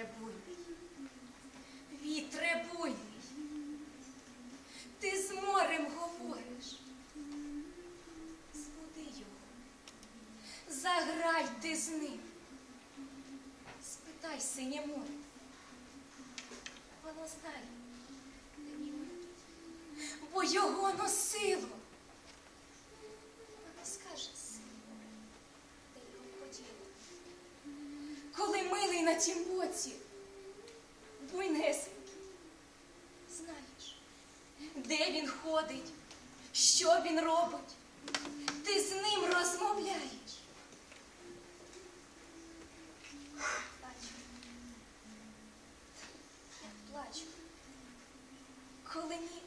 вітре буйний, вітре буйний, ти з морем говориш, збуди його, заграй ти з ним, спитай синє море, воно знає, де мій бо його носило. Коли милий на тім боці, буйнесенький, знаєш, де він ходить, що він робить, ти з ним розмовляєш. Плачу. Я плачу. Коли ні,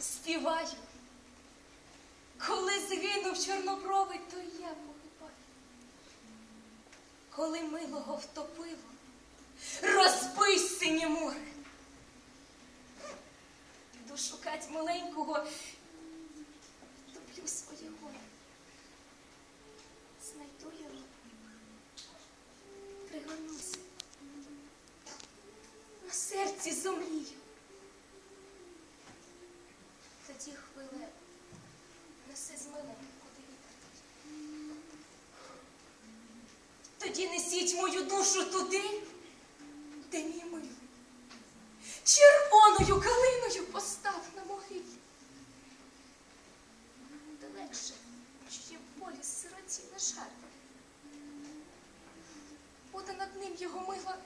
співаю. Коли згинув чорнобровий, то я. Коли милого втопило, розбий синє море. Йду шукать маленького, топлю своє горе. Знайду його, пригорнуся. На серці зомлію. Тоді хвиле неси з милим, Тоді несіть мою душу туди, де мій милий. Червоною калиною постав на могилі. Де легше, що є в полі сироті на жаль. Буде над ним його мила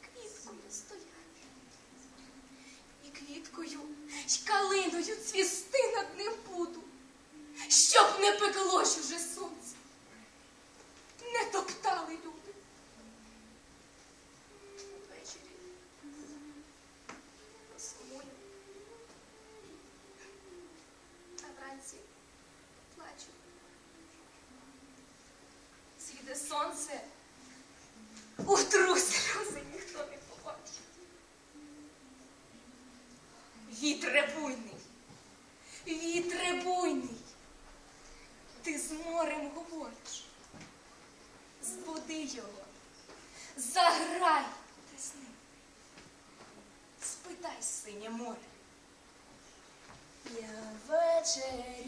квіткою стояти. І квіткою, й калиною цвісти над ним буду, щоб не пеклось уже сонце, Сонце, утру сльози ніхто не побачить. Вітре буйний, вітре буйний, ти з морем говориш. Збуди його, заграй ти з ним. Спитай, синє море. Я ввечері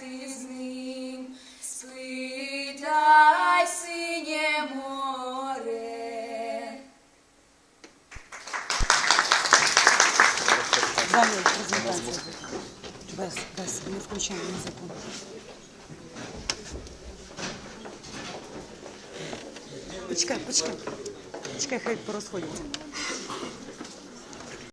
ти з ним, спитай море. Далі. Без, без, не включаємо музику. Почекай, почекай. Почекай, хай порозходяться.